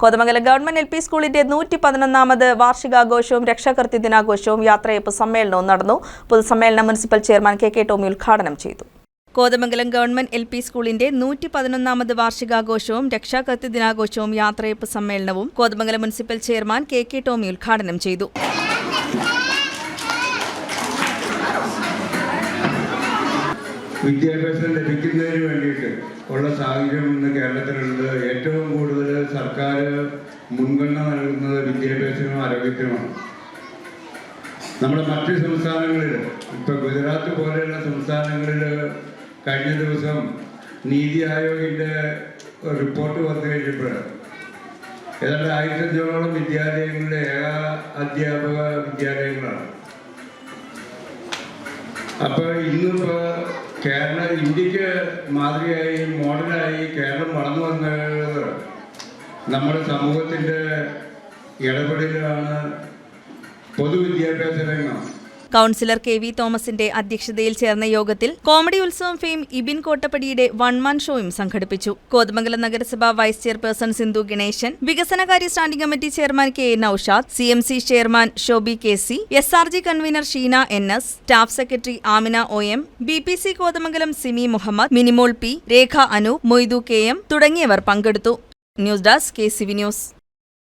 Kothamangalam government L P സ്കൂളിന്റെ നൂറ്റി പതിനൊന്നാമത് വാർഷികാഘോഷവും രക്ഷാകർത്തി ദിനാഘോഷവും യാത്രയപ്പ് സമ്മേളനവും നടന്നു. പൊതുസമ്മേളനം municipal chairman K K Tomy ഉദ്ഘാടനം ചെയ്തു. കോതമംഗലം ഗവൺമെന്റ് എൽ പി സ്കൂളിന്റെ നൂറ്റി പതിനൊന്നാമത് വാർഷികാഘോഷവും രക്ഷാകർത്തി ദിനാഘോഷവും യാത്രയപ്പ് സമ്മേളനവും Kothamangalam municipal chairman K K Tomy ഉദ്ഘാടനം ചെയ്തു. വിദ്യാഭ്യാസം ലഭിക്കുന്നതിന് വേണ്ടിയിട്ട് ഉള്ള സാഹചര്യം ഇന്ന് കേരളത്തിലുള്ളത് ഏറ്റവും കൂടുതൽ സർക്കാർ മുൻഗണന നൽകുന്നത് വിദ്യാഭ്യാസത്തിനും ആരോഗ്യത്തിനുമാണ്. നമ്മുടെ മറ്റ് സംസ്ഥാനങ്ങളിൽ ഇപ്പൊ ഗുജറാത്ത് പോലെയുള്ള സംസ്ഥാനങ്ങളിൽ കഴിഞ്ഞ ദിവസം നീതി ആയോഗിന്റെ റിപ്പോർട്ട് വന്നു കഴിഞ്ഞപ്പോൾ ഏതാണ്ട് ആയിരത്തഞ്ചോളം വിദ്യാലയങ്ങളിലെ ഏക അധ്യാപക വിദ്യാലയങ്ങളാണ്. അപ്പൊ ഇന്നിപ്പോ കേരള ഇന്ത്യയ്ക്ക് മാതൃകയായി മോഡലായി കേരളം വളർന്നു വന്നത് നമ്മുടെ സമൂഹത്തിന്റെ ഇടപെടലാണ് പൊതുവിദ്യാഭ്യാസ രംഗം. കൗൺസിലർ കെ വി തോമസിന്റെ അധ്യക്ഷതയിൽ ചേർന്ന യോഗത്തിൽ കോമഡി ഉത്സവം ഫെയിം ഇബിൻ കോട്ടപ്പടിയുടെ വൺ മാൻ ഷോയും സംഘടിപ്പിച്ചു. കോതമംഗലം നഗരസഭ വൈസ് ചെയർപേഴ്സൺ സിന്ധു ഗണേശൻ വികസനകാര്യ standing committee chairman K Noushad C M C chairman Shoby K C S R G convener Sheena N S staff secretary Amina O M B P C Kothamangalam Simi Muhammad Minimol P Rekha Anu Moidu K M തുടങ്ങിയവർ പങ്കെടുത്തു. News desk K C V news.